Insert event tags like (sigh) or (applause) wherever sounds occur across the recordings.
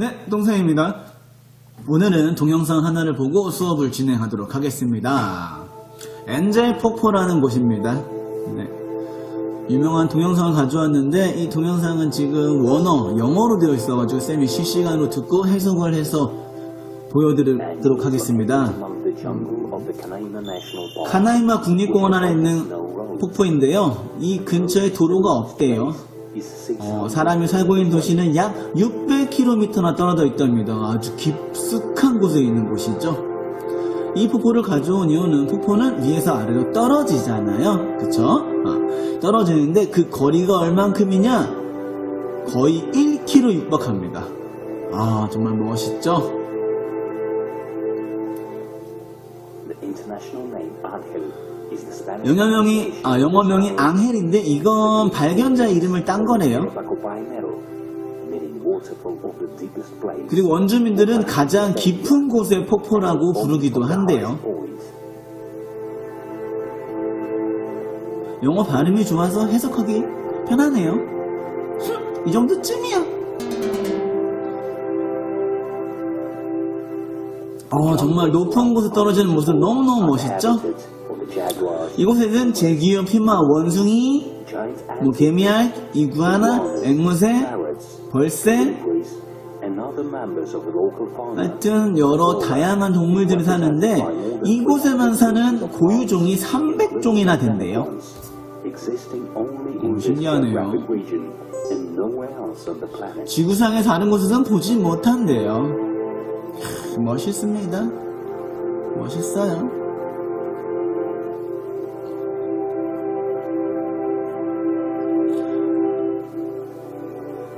네, 동생입니다. 오늘은 동영상 하나를 보고 수업을 진행하도록 하겠습니다. 엔젤 폭포라는 곳입니다. 네. 유명한 동영상을 가져왔는데 이 동영상은 지금 원어, 영어로 되어 있어가지고 쌤이 실시간으로 듣고 해석을 해서 보여드리도록 하겠습니다. 카나이마 국립공원 안에 있는 폭포인데요. 이 근처에 도로가 없대요. 어, 사람이 살고 있는 도시는 약 600km나 떨어져 있답니다. 아주 깊숙한 곳에 있는 곳이죠. 이 폭포를 가져온 이유는 폭포는 위에서 아래로 떨어지잖아요. 그쵸? 아, 떨어지는데 그 거리가 얼만큼이냐? 거의 1km 육박합니다. 아, 정말 멋있죠? 영어명이, 아, 영어명이 앙헬인데 이건 발견자 이름을 딴 거래요. 그리고 원주민들은 가장 깊은 곳의 폭포라고 부르기도 한대요. 영어 발음이 좋아서 해석하기 편하네요. 흠, 이 정도쯤이야. 어, 정말 높은 곳에 떨어지는 모습 너무너무 멋있죠? 이곳에는 제기어, 피마, 원숭이, 뭐 개미알, 이구아나, 앵무새, 벌새, 하여튼 여러 다양한 동물들이 사는데 이곳에만 사는 고유종이 300종이나 된대요. 오, 신기하네요. 지구상에 다른 곳에선 보지 못한대요. 캬, 멋있습니다. 멋있어요.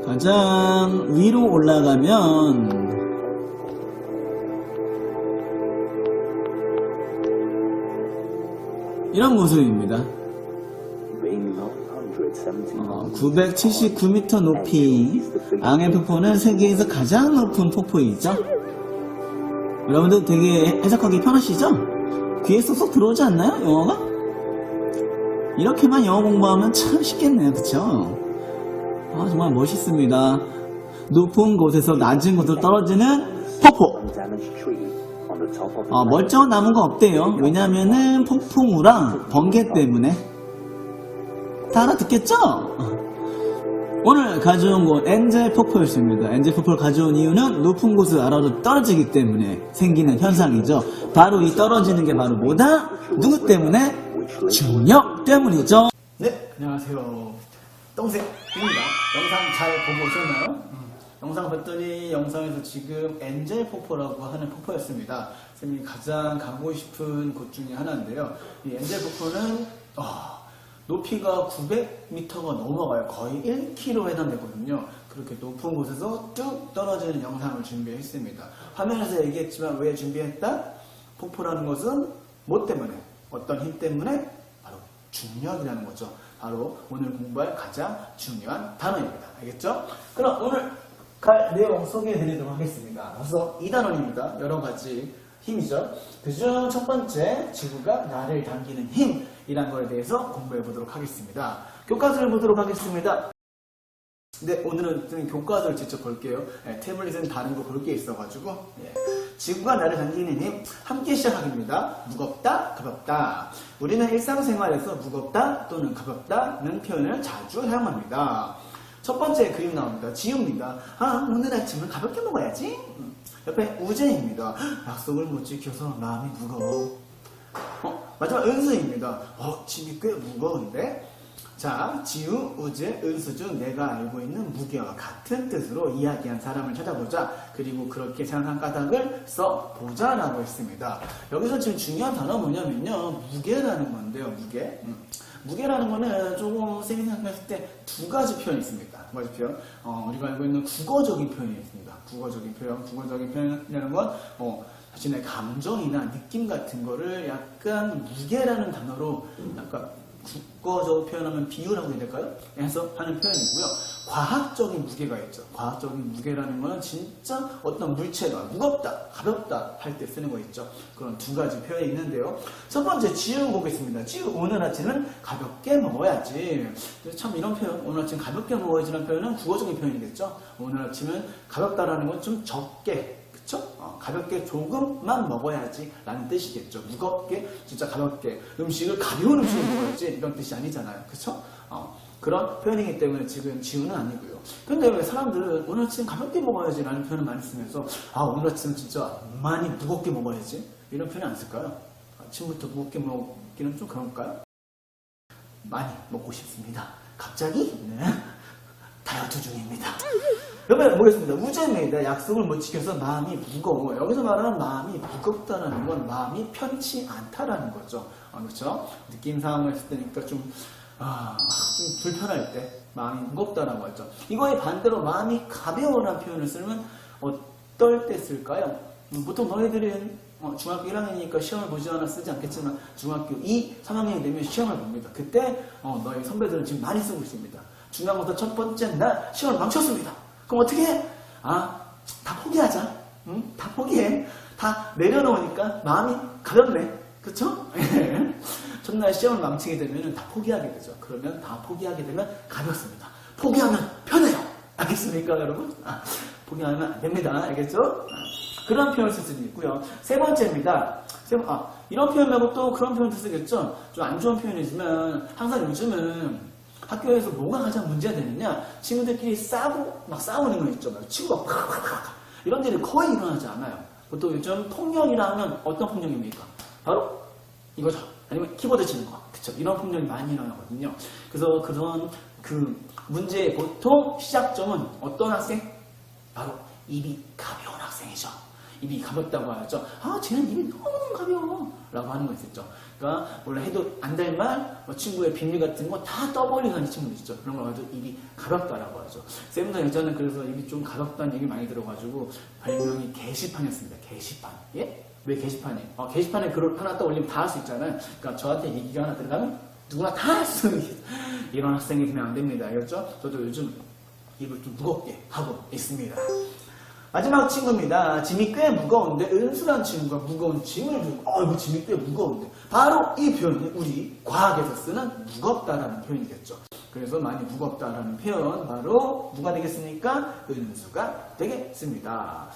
가장 위로 올라가면 이런 모습입니다. 979m 높이 앙헬 폭포는 세계에서 가장 높은 폭포이죠. 여러분들 되게 해석하기 편하시죠? 귀에 쏙쏙 들어오지 않나요? 영어가? 이렇게만 영어 공부하면 참 쉽겠네요. 그쵸? 아, 정말 멋있습니다. 높은 곳에서 낮은 곳으로 떨어지는 폭포. 아, 멀쩡한 나무가 없대요. 왜냐면은 폭풍우랑 번개 때문에. 다 알아듣겠죠? 오늘 가져온 곳 엔젤 폭포였습니다. 엔젤 폭포를 가져온 이유는 높은 곳을 아래로 떨어지기 때문에 생기는 현상이죠. 바로 이 떨어지는 게 바로 뭐다? 누구 때문에? 중력 때문이죠. 네, 안녕하세요. 똥색입니다. 영상 잘 보고 오셨나요? 음, 영상 봤더니 영상에서 지금 엔젤 폭포라고 하는 폭포였습니다. 쌤이 가장 가고 싶은 곳 중에 하나인데요. 이 엔젤 폭포는 아, 높이가 900m가 넘어가요. 거의 1km 해당되거든요. 그렇게 높은 곳에서 쭉 떨어지는 영상을 준비했습니다. 화면에서 얘기했지만 왜 준비했다? 폭포라는 것은 뭐 때문에? 어떤 힘 때문에? 바로 중력이라는 거죠. 바로 오늘 공부할 가장 중요한 단어입니다. 알겠죠? 그럼 오늘 갈 내용 소개해 드리도록 하겠습니다. 벌써 2단원입니다. 여러 가지 힘이죠. 그중 첫 번째, 지구가 나를 당기는 힘 이란 거에 대해서 공부해 보도록 하겠습니다. 교과서를 보도록 하겠습니다. 근데 오늘은 좀 교과서를 직접 볼게요. 예, 태블릿은 다른 거 볼 게 있어가지고. 예. 지구가 나를 당기는 힘, 함께 시작하겠습니다. 무겁다, 가볍다. 우리는 일상생활에서 무겁다 또는 가볍다는 표현을 자주 사용합니다. 첫 번째 그림 나옵니다. 지우입니다. 아, 오늘 아침은 가볍게 먹어야지. 음. 옆에 우재입니다. 약속을 못 지켜서 마음이 무거워. 어, 마지막 은수입니다. 어, 짐이 꽤 무거운데? 자, 지우, 우재, 은수 중 내가 알고 있는 무게와 같은 뜻으로 이야기한 사람을 찾아보자. 그리고 그렇게 생각한 까닭을 써보자 라고 했습니다. 여기서 지금 중요한 단어 뭐냐면요. 무게라는 건데요, 무게. 음. 무게라는 거는 조금 세게 생각했을 때 두 가지 표현이 있습니다. 두 가지 표현. 어, 우리가 알고 있는 국어적인 표현이 있습니다. 국어적인 표현, 국어적인 표현이라는 건, 어, 자신의 감정이나 느낌 같은 거를 약간 무게라는 단어로 약간 국어적으로 표현하면 비유라고 해야 될까요? 해서 하는 표현이고요. 과학적인 무게가 있죠. 과학적인 무게라는 거는 진짜 어떤 물체가 무겁다, 가볍다 할 때 쓰는 거 있죠. 그런 두 가지 표현이 있는데요. 첫 번째 지우 보겠습니다. 지우 오늘 아침은 가볍게 먹어야지. 참 이런 표현, 오늘 아침 가볍게 먹어야지라는 표현은 국어적인 표현이겠죠. 오늘 아침은 가볍다라는 건 좀 적게 그쵸? 어, 가볍게 조금만 먹어야지 라는 뜻이겠죠. 무겁게, 진짜 가볍게 음식을 가벼운 음식을 먹어야지 이런 뜻이 아니잖아요. 그쵸? 어, 그런 표현이기 때문에 지금 지우는 아니고요. 근데 왜 사람들은 오늘 아침 가볍게 먹어야지 라는 표현을 많이 쓰면서 아 오늘 아침 진짜 많이 무겁게 먹어야지 이런 표현 안 쓸까요? 아침부터 무겁게 먹기는 좀 그런가요? 많이 먹고 싶습니다. 갑자기? 네. 다이어트 중입니다. 여러분 보겠습니다. 우재입니다. 약속을 못 지켜서 마음이 무거워. 여기서 말하는 마음이 무겁다라는 건 마음이 편치 않다라는 거죠. 아, 그렇죠? 느낌상으로 했을 때니까 좀, 아, 좀 불편할 때 마음이 무겁다라고 하죠. 이거에 반대로 마음이 가벼워라는 표현을 쓰면 어떨 때 쓸까요? 음, 보통 너희들은 어, 중학교 1학년이니까 시험을 보지 않아 쓰지 않겠지만 중학교 2, 3학년이 되면 시험을 봅니다. 그때 어, 너희 선배들은 지금 많이 쓰고 있습니다. 중간고사 첫 번째 날 시험을 망쳤습니다. 그럼 어떻게 해? 아, 다 포기하자. 응? 다 포기해. 다 내려놓으니까 마음이 가볍네. 그쵸? (laughs) 첫날 시험을 망치게 되면 다 포기하게 되죠. 그러면 다 포기하게 되면 가볍습니다. 포기하면 편해요. 알겠습니까, 여러분? 아, 포기하면 안 됩니다. 알겠죠? 아, 그런 표현을 쓸 수도 있고요. 세 번째입니다. 세 번, 아, 이런 표현 말고 또 그런 표현도 쓰겠죠? 좀 안 좋은 표현이지만 항상 요즘은 학교에서 뭐가 가장 문제가 되느냐? 친구들끼리 싸고 막 싸우는 거 있죠. 막 친구가 팍팍팍 이런 일이 거의 일어나지 않아요. 보통 요즘 폭력이라 하면 어떤 폭력입니까? 바로 이거죠. 아니면 키보드 치는 거. 그쵸. 이런 폭력이 많이 일어나거든요. 그래서 그런 그 문제의 보통 시작점은 어떤 학생? 바로 입이 가벼운 학생이죠. 입이 가볍다고 하죠. 아, 쟤는 입이 너무너무 가벼워. 라고 하는 거 있었죠. 그러니까, 원래 해도 안 될 말, 뭐 친구의 비밀 같은 거 다 떠버리는 하는 친구들 있죠. 그런 걸 가지고 입이 가볍다라고 하죠. 쌤도 예전에 그래서 입이 좀 가볍다는 얘기 많이 들어가지고, 별명이 게시판이었습니다. 게시판. 예? 왜 게시판이? 어, 게시판에 글을 하나 떠 올리면 다 할 수 있잖아요. 그러니까 저한테 얘기가 하나 들어가면 누구나 다 할 수 있는 이런 학생이 되면 안 됩니다. 알겠죠? 저도 요즘 입을 좀 무겁게 하고 있습니다. 마지막 친구입니다. 짐이 꽤 무거운데 은술한 친구가 무거운 짐을 들고 어 이거 짐이 꽤 무거운데 바로 이 표현이 우리 과학에서 쓰는 무겁다라는 표현이겠죠. 그래서 많이 무겁다라는 표현 바로 누가 되겠습니까? 은수가 되겠습니다.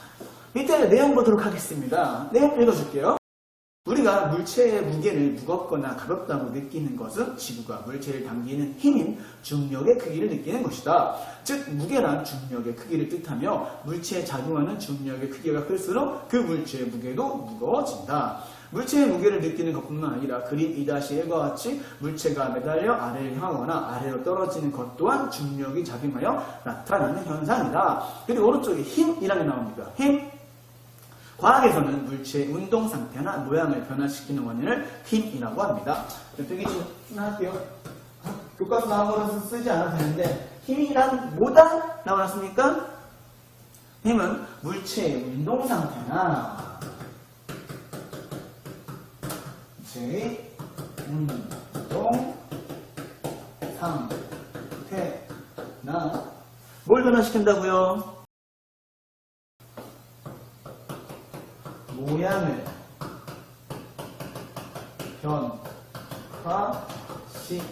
밑에 내용 보도록 하겠습니다. 내용 읽어줄게요. 우리가 물체의 무게를 무겁거나 가볍다고 느끼는 것은 지구가 물체를 당기는 힘인 중력의 크기를 느끼는 것이다. 즉 무게란 중력의 크기를 뜻하며 물체에 작용하는 중력의 크기가 클수록 그 물체의 무게도 무거워진다. 물체의 무게를 느끼는 것뿐만 아니라 그림 2-1과 같이 물체가 매달려 아래를 향하거나 아래로 떨어지는 것 또한 중력이 작용하여 나타나는 현상이다. 그리고 오른쪽에 힘이라는 게 나옵니다. 힘, 과학에서는 물체의 운동 상태나 모양을 변화시키는 원인을 힘이라고 합니다. 되게 좀 할게요. 교과서 나온 거라서 쓰지 않아도 되는데 힘이란 뭐다 나왔습니까? 힘은 물체의 운동 상태나 물체의 운동 상태나 뭘 변화시킨다고요? 모양을 변화시키는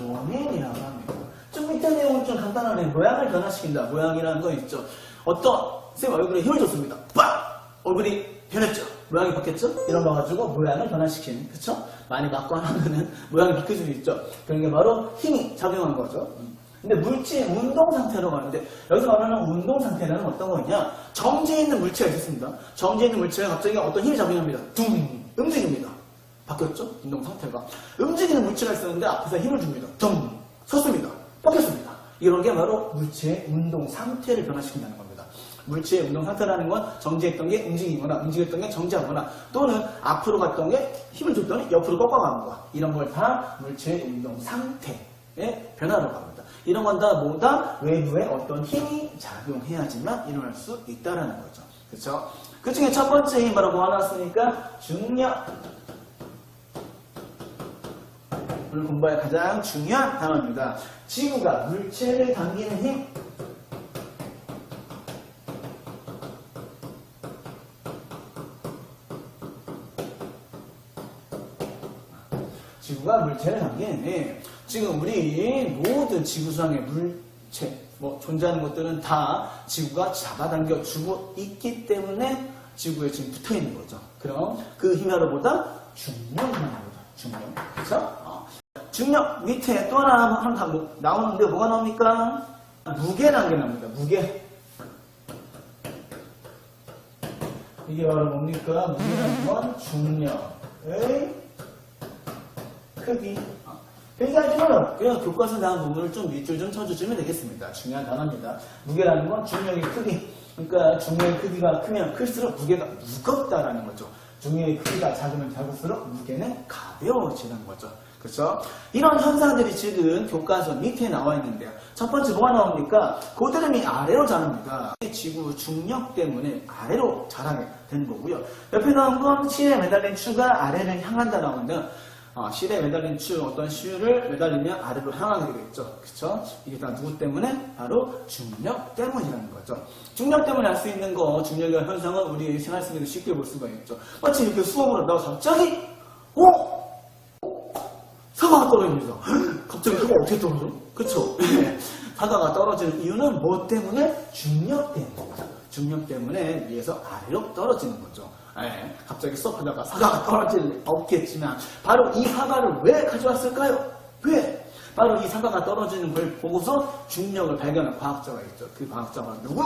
원인이라고 합니다. 좀 밑에 내용은 좀 간단하네. 모양을 변화시킨다. 모양이라는 거 있죠. 어떤 쌤 얼굴에 힘을 줬습니다. 빡! 얼굴이 변했죠. 모양이 바뀌었죠? 이런 거 가지고 모양을 변화시키는. 그쵸? 많이 맞고 하면은 모양이 바뀔 수도 있죠. 그런 게 바로 힘이 작용한 거죠. 근데 물체의 운동 상태라고 하는데 여기서 말하는 운동 상태는 어떤 거냐? 정지해 있는 물체가 있었습니다. 정지해 있는 물체가 갑자기 어떤 힘이 작용합니다. 둥 움직입니다. 바뀌었죠? 운동 상태가. 움직이는 물체가 있었는데 앞에서 힘을 줍니다. 둥 섰습니다. 바뀌었습니다. 이런 게 바로 물체의 운동 상태를 변화시킨다는 겁니다. 물체의 운동 상태라는 건 정지했던 게 움직이거나 움직였던 게 정지하거나 또는 앞으로 갔던 게 힘을 줬더니 옆으로 꺾어가는 거 이런 걸 다 물체의 운동 상태의 변화라고 합니다. 이런 건다 뭐다 외부에 어떤 힘이 작용해야지만 일어날 수 있다라는 거죠. 그렇죠? 그 중에 첫 번째 힘 바로 왔으니까 중력 오늘 공부할 가장 중요한 단어입니다. 지구가 물체를 당기는 힘. 지구가 물체를 당기는 힘. 지금 우리 모든 지구상의 물체, 뭐 존재하는 것들은 다 지구가 잡아당겨 주고 있기 때문에 지구에 지금 붙어 있는 거죠. 그럼 그 힘여로보다 중력 힘여로보다 중력. 그렇죠? 어. 중력 밑에 또 하나 하나 다 뭐- 나오는데 뭐가 나옵니까? 무게라는 게 나옵니다. 무게. 이게 바로 뭡니까? 무게라는 건 중력의 크기. 어. 회의하지 말아. 그냥 교과서 나온 부분을 좀 밑줄 좀 쳐주시면 되겠습니다. 중요한 단어입니다. 무게라는 건 중력의 크기. 그러니까 중력의 크기가 크면 클수록 무게가 무겁다라는 거죠. 중력의 크기가 작으면 작을수록 무게는 가벼워지는 거죠. 그렇죠? 이런 현상들이 지금 교과서 밑에 나와 있는데요. 첫 번째 뭐가 나옵니까? 고드름이 아래로 자랍니다. 지구 중력 때문에 아래로 자라게 되는 거고요. 옆에 나온 건 실에 매달린 추가 아래를 향한다 나오는데 어, 실에 매달린 추 어떤 실을 매달리면 아래로 향하게 되겠죠. 그쵸? 이게 다 누구 때문에? 바로 중력 때문이라는 거죠. 중력 때문에 알 수 있는 거, 중력의 현상은 우리 생활 속에서 쉽게 볼 수가 있죠. 마치 이렇게 수업을 하다가 갑자기, 어? 사과가 떨어집니다. (gasps) 갑자기 사과가 어떻게 떨어져? 그쵸? 예. (laughs) 사과가 떨어지는 이유는 뭐 때문에? 중력 때문입니다. 중력 때문에 위에서 아래로 떨어지는 거죠. 예. 갑자기 수업하다가 사과가 떨어질 리 없겠지만 바로 이 사과를 왜 가져왔을까요? 왜? 바로 이 사과가 떨어지는 걸 보고서 중력을 발견한 과학자가 있죠. 그 과학자가 누구?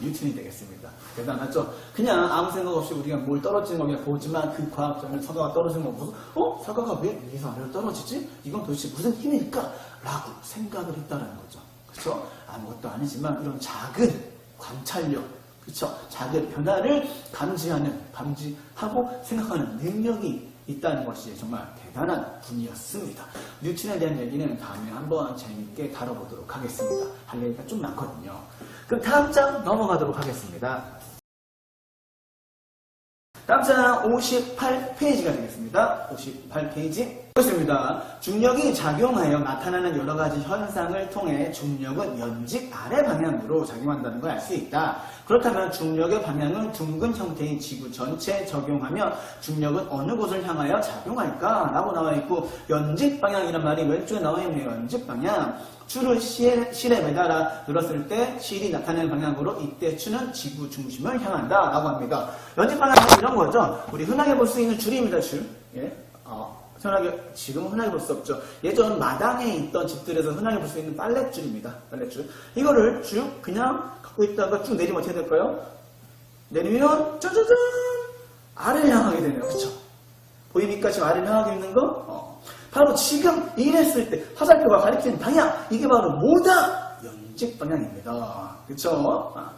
뉴턴이 되겠습니다. 대단하죠? 그냥 아무 생각 없이 우리가 뭘 떨어지는 거 보지만 그 과학자는 사과가 떨어지는 거 보고 어? 사과가 왜 위에서 아래로 떨어지지? 이건 도대체 무슨 힘일까? 라고 생각을 했다는 거죠. 그렇죠? 아무것도 아니지만 이런 작은 관찰력 그렇죠? 작은 변화를 감지하는, 감지하고 생각하는 능력이 있다는 것이 정말 대단한 분이었습니다. 뉴턴에 대한 얘기는 다음에 한번 재밌게 다뤄보도록 하겠습니다. 할 얘기가 좀 많거든요. 그럼 다음 장 넘어가도록 하겠습니다. 다음 장 58페이지가 되겠습니다. 58페이지. 그렇습니다. 중력이 작용하여 나타나는 여러 가지 현상을 통해 중력은 연직 아래 방향으로 작용한다는 걸 알 수 있다. 그렇다면 중력의 방향은 둥근 형태인 지구 전체에 적용하면 중력은 어느 곳을 향하여 작용할까? 라고 나와 있고 연직 방향이란 말이 왼쪽에 나와 있네요. 연직 방향. 추를 실에, 실에 매달아 눌렀을 때 실이 나타내는 방향으로 이때 추는 지구 중심을 향한다 라고 합니다. 연직 방향은 이런 거죠. 우리 흔하게 볼 수 있는 줄입니다. 줄. 예. 어, 흔하게 지금은 흔하게 볼 수 없죠. 예전 마당에 있던 집들에서 흔하게 볼 수 있는 빨랫줄입니다. 빨랫줄. 이거를 쭉 그냥 갖고 있다가 쭉 내리면 어떻게 될까요? 내리면 짜자잔 아래를 향하게 되네요. 그렇죠? 보입니까? 지금 아래를 향하게 있는 거? 어. 바로 지금 이랬을 때 화살표가 가리키는 방향 이게 바로 뭐다? 연직 방향입니다. 그렇죠? 아.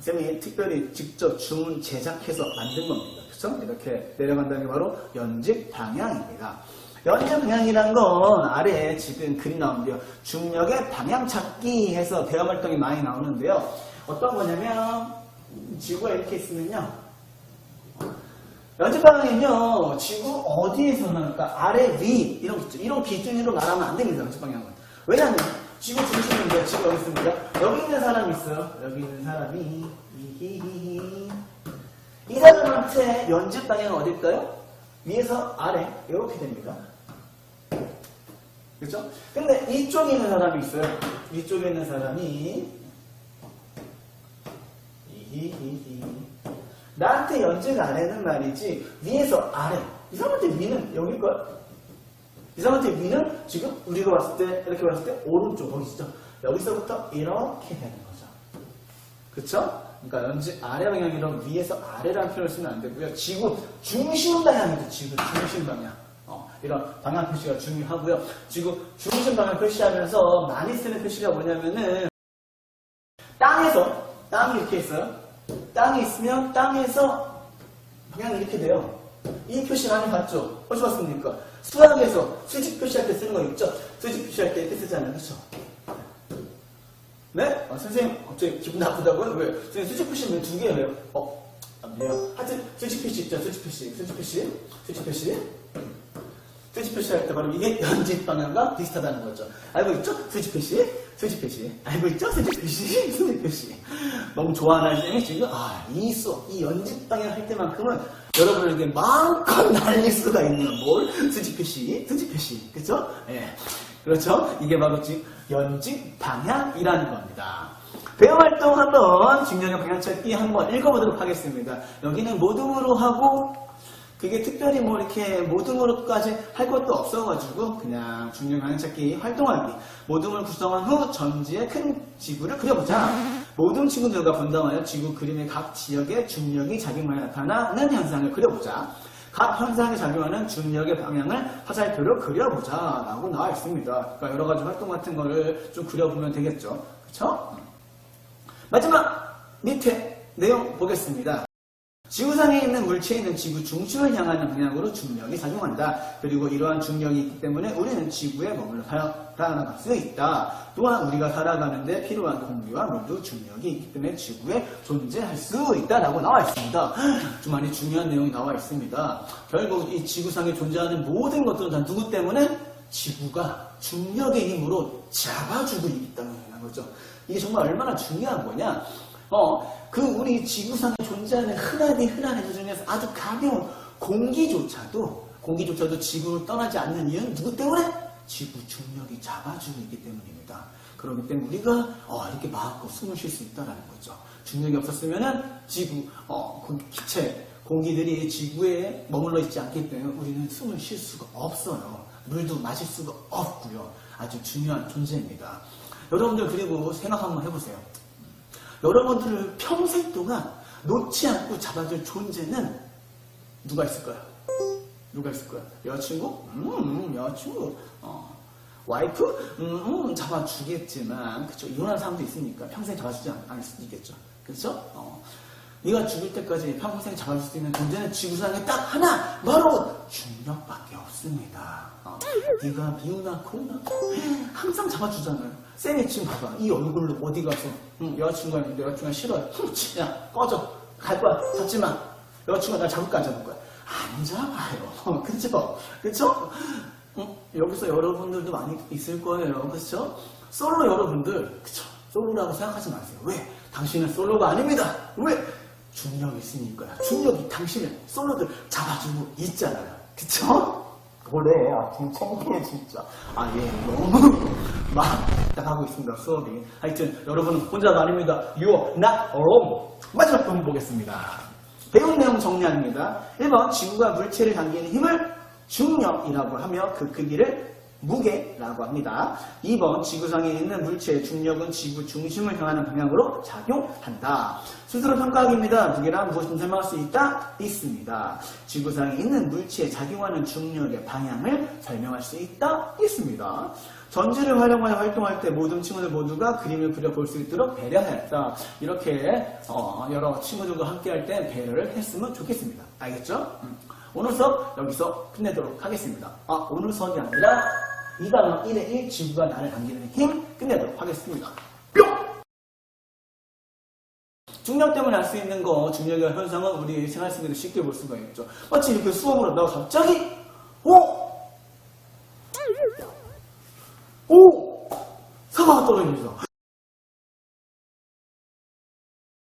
쌤이 특별히 직접 주문 제작해서 만든 겁니다. 그렇죠? 이렇게 내려간다는 게 바로 연직 방향입니다. 연직 방향이란 건 아래에 지금 글이 나오는데요. 중력의 방향 찾기 해서 대화 활동이 많이 나오는데요. 어떤 거냐면 지구가 이렇게 있으면요. 연직 방향은요. 지구 어디에서 나니까 아래 위 이런 기준 이런 기준으로 말하면 안 됩니다. 연직 방향은. 왜냐하면 지구 중심인데 지구 여기 있습니다. 여기 있는 사람이 있어요. 여기 있는 사람이 히히히히. 이 사람한테 연집 방향은 어딜까요? 위에서 아래 이렇게 됩니다. 그렇죠? 근데 이쪽에 있는 사람이 있어요. 이쪽에 있는 사람이. 나한테 연주가 안 하는 말이지 위에서 아래 이 사람한테 위는 여길 거야 이 사람한테 위는 지금 우리가 봤을 때 이렇게 봤을 때 오른쪽 거기 있죠 여기서부터 이렇게 되는 거죠 그쵸? 그러니까 연지 아래 방향이랑 위에서 아래라는 표현을 쓰면 안 되고요 지구 중심 방향이죠 지구 중심 방향 어, 이런 방향 표시가 중요하고요 지구 중심 방향 표시하면서 많이 쓰는 표시가 뭐냐면은 땅에서 땅이 이렇게 있어요 땅이 있으면 땅에서 방향이 이렇게 돼요. 이 표시 많이 봤죠? 어디서 봤습니까? 수학에서 수직 표시할 때 쓰는 거 있죠? 수직 표시할 때 이렇게 쓰잖아요. 그렇죠? 네? 아, 선생님 갑자기 기분 나쁘다고요? 왜? 선생님 수직 표시는 두 개예요. 어? 안 돼요. 하여튼 수직 표시 있죠? 수직 표시. 수직 표시. 수직 표시. 수지 표시 할 때 바로 이게 (laughs) 연집 방향과 비슷하다는 거죠. 알고 있죠? 수지 표시, 수지 표시. 알고 있죠? 수지 표시, 수지 표시. 너무 좋아하는 쌤이 지금 아, 이 수업, 이 연집 방향 할 때만큼은 여러분에게 마음껏 (laughs) 날릴 수가 있는 뭘 수지 표시, 수지 표시, 그렇죠? 예, 그렇죠. 이게 바로 지금 연집 방향이라는 겁니다. 배움 활동 한번 중요한 방향 찾기 한번 읽어보도록 하겠습니다. 여기는 모둠으로 하고 그게 특별히 뭐 이렇게 모둠으로까지 할 것도 없어가지고 그냥 중력 방향 찾기 활동하기 모둠을 구성한 후 전지의 큰 지구를 그려보자 모둠 친구들과 분담하여 지구 그림의 각 지역의 중력이 작용하여 나타나는 현상을 그려보자 각 현상에 작용하는 중력의 방향을 화살표로 그려보자 라고 나와 있습니다. 그러니까 여러 가지 활동 같은 거를 좀 그려보면 되겠죠. 그쵸? 마지막 밑에 내용 보겠습니다 지구상에 있는 물체에 있는 지구 중심을 향하는 방향으로 중력이 작용한다. 그리고 이러한 중력이 있기 때문에 우리는 지구에 머물러 살아갈 수 있다. 또한 우리가 살아가는데 필요한 공기와 물도 중력이 있기 때문에 지구에 존재할 수 있다라고 나와 있습니다. (gasps) 좀 많이 중요한 내용이 나와 있습니다. 결국 이 지구상에 존재하는 모든 것들은 다 누구 때문에? 지구가 중력의 힘으로 잡아주고 때문이라는 거죠. 이게 정말 얼마나 중요한 거냐? 어, 그 우리 지구상에 존재하는 흔하디 흔한 해들 중에서 아주 가벼운 공기조차도 공기조차도 지구를 떠나지 않는 이유는 누구 때문에? 지구 중력이 잡아주고 있기 때문입니다. 그렇기 때문에 우리가 어, 이렇게 마음껏 숨을 쉴 수 있다는 거죠. 중력이 없었으면은 지구, 어, 그 기체, 공기들이 지구에 머물러 있지 않기 때문에 우리는 숨을 쉴 수가 없어요. 물도 마실 수가 없고요. 아주 중요한 존재입니다. 여러분들 그리고 생각 한번 해보세요. 여러분들을 평생 동안 놓지 않고 잡아줄 존재는 누가 있을까요? 누가 있을까요? 여자친구? 음, 여자친구. 어, 와이프? 음, 음, 잡아주겠지만, 그쵸. 이혼한 사람도 있으니까 평생 잡아주지 않, 않을 수도 있겠죠. 그쵸? 어, 네가 죽을 때까지 평생 잡아줄 수 있는 존재는 지구상에 딱 하나! 바로 중력밖에 없습니다. 어, 네가 미우나 코나 항상 잡아주잖아요. 쌤이 지금 봐봐. 이 얼굴로 어디 가서 응, 여자친구가 있는데 여자친구가 싫어요. 흠, 그냥 꺼져. 갈 거야. 잡지 마. 여자친구가 날 잡을까 안 잡을 거야. 안 잡아요. (laughs) 그쵸? 그쵸? 응, 여기서 여러분들도 많이 있을 거예요. 그쵸? 솔로 여러분들, 그쵸? 솔로라고 생각하지 마세요. 왜? 당신은 솔로가 아닙니다. 왜? 중력이 있으니까요. 중력이 당신을 솔로들 잡아주고 있잖아요. 그쵸? 뭐래? 아, 지금 창피해, 진짜. 아, 예, 너무 (laughs) 막 나가고 있습니다, 수업이. 하여튼, 여러분은 혼자가 아닙니다. You're not alone. 마지막 부분 보겠습니다. 배운 내용 정리합니다. 1번, 지구가 물체를 당기는 힘을 중력이라고 하며 그 크기를 무게라고 합니다. 2번 지구상에 있는 물체의 중력은 지구 중심을 향하는 방향으로 작용한다. 스스로 평가하기입니다. 무게란 무엇을 설명할 수 있다? 있습니다. 지구상에 있는 물체에 작용하는 중력의 방향을 설명할 수 있다? 있습니다. 전지를 활용하여 활동할 때 모든 친구들 모두가 그림을 그려볼 수 있도록 배려했다. 이렇게 어, 여러 친구들과 함께 할 때 배려를 했으면 좋겠습니다. 알겠죠? 음. 오늘 수업 여기서 끝내도록 하겠습니다. 아, 오늘 수업이 아니라 2단원 1의 1 지구가 나를 당기는 힘 끝내도록 하겠습니다. 뿅! 중력 때문에 알수 있는 거, 중력의 현상은 우리 생활 속에서 쉽게 볼 수가 있죠. 마치 이렇게 수업을 하다가 갑자기,